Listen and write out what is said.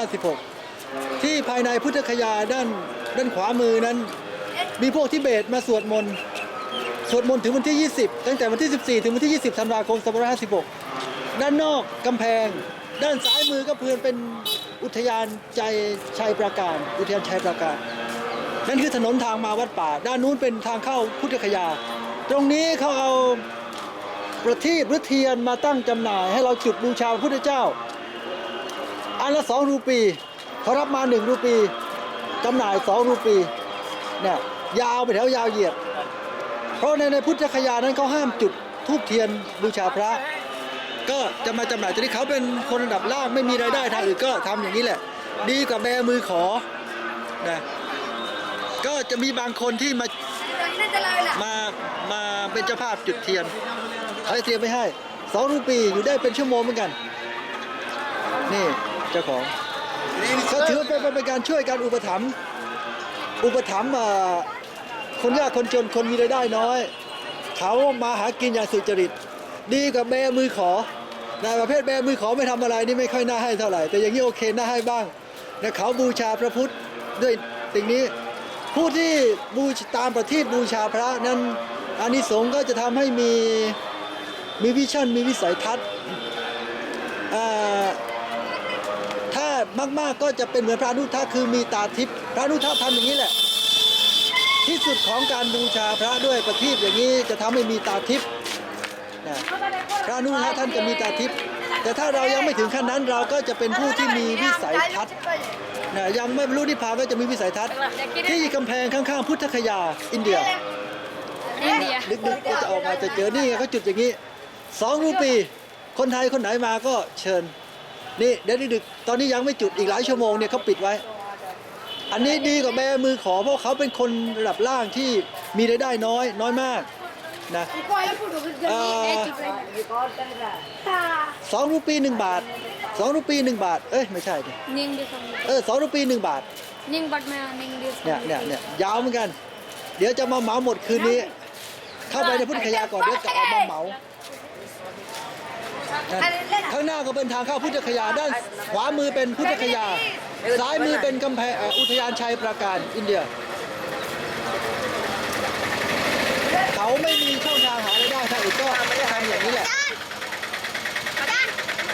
2556 ที่ภายในพุทธคยาด้านด้านขวามือนั้น มีพวกทิเบตมาสวดมนต์สวดมนต์ถึงวันที่ 20 ตั้งแต่วันที่ 14 ถึงวันที่ 20ธันวาคม2556 ด้านนอกกำแพง ด้านซ้ายมือก็เพื่อนเป็นอุทยานใจชัยประการ อุทยานชัยประการ นั่นคือถนนทางมาวัดป่า ด้านนู้นเป็นทางเข้าพุทธคยา ตรงนี้เขาเอาประทีปหรือเทียนมาตั้งจำหน่าย ให้เราจุดบูชาพระพุทธเจ้า อันละสองรูปีเขารับมาหนึ่งรูปีจำหน่ายสองรูปีเนี่ยยาวไปแถวยาวเหยียด เพราะในในพุทธคยานั้นเขาห้ามจุดทูบเทียนบูชาพระ ก็จะมาจำหน่ายทีนี้เขาเป็นคนระดับล่างไม่มีรายได้ทางอื่นก็ทำอย่างนี้แหละ ดีกว่าแบมือขอนะก็จะมีบางคนที่มามามาเป็นเจ้าภาพจุดเทียนเขาให้เทียนไม่ให้สองรูปีอยู่ได้เป็นชั่วโมงเหมือนกัน นี่ เจ้าของก็ถือว่าเป็นเป็นการช่วยการอุปถัมภ์อุปถัมภ์คนยากคนจนคนมีรายได้น้อย เขามาหากินอย่างสุจริต ดีกว่าแบมือขอในประเภทแบมือขอไม่ทำอะไรนี่ไม่ค่อยน่าให้เท่าไหร่ แต่อย่างนี้โอเคน่าให้บ้างนะเขาบูชาพระพุทธด้วยสิ่งนี้ผู้ที่บูชตามประทีปบูชาพระนั้นอานิสงส์ก็จะทำให้มีมีวิชั่นมีวิสัยทัศน์ มากๆ ก็จะเป็นเหมือนพระอนุทะคือมีตาทิพย์พระอนุทะทำอย่างนี้แหละ ที่สุดของการบูชาพระด้วยประทีปอย่างนี้จะทำให้มีตาทิพย์นะพระอนุทะท่านจะมีตาทิพย์แต่ถ้าเรายังไม่ถึงขั้นนั้นเราก็จะเป็นผู้ที่มีวิสัยทัศน์นะยังไม่บรรลุนิพพานก็จะมีวิสัยทัศน์ ที่กำแพงข้างๆ พุทธคยาอินเดียอินเดียดึกๆก็จะออกมาจะเจอนี่ไงเขาจุดอย่างนี้สองรูปี คนไทยคนไหนมาก็เชิญ นี่เดี๋ยวดึกๆตอนนี้ยังไม่จุดอีกหลายชั่วโมงเนี่ยเขาปิดไว้ อันนี้ดีกว่าแม่มือขอเพราะเขาเป็นคนระดับล่างที่มีรายได้น้อยน้อยมากนะเอ่อสองรูปีหนึ่งบาทสองรูปีหนึ่งบาท เอ้ยไม่ใช่ดินิ่งดิสังเออสองรูปีหนึ่งบาทนิ่งบัดแม่นิ่งดิสังเนี่ยเนี่ยเนี่ยยาวเหมือนกัน เดี๋ยวจะมาเหมาหมดคืนนี้ เข้าไปในพุทธคยาก่อนเดี๋ยวจะออกมาเหมานะ ข้างหน้าก็เป็นทางเข้าพุทธคยา ด้านขวามือเป็นพุทธคยา ซ้ายมือเป็นกำแพงเอ่ออุทยานชัยประการอินเดีย เขาไม่มีช่อง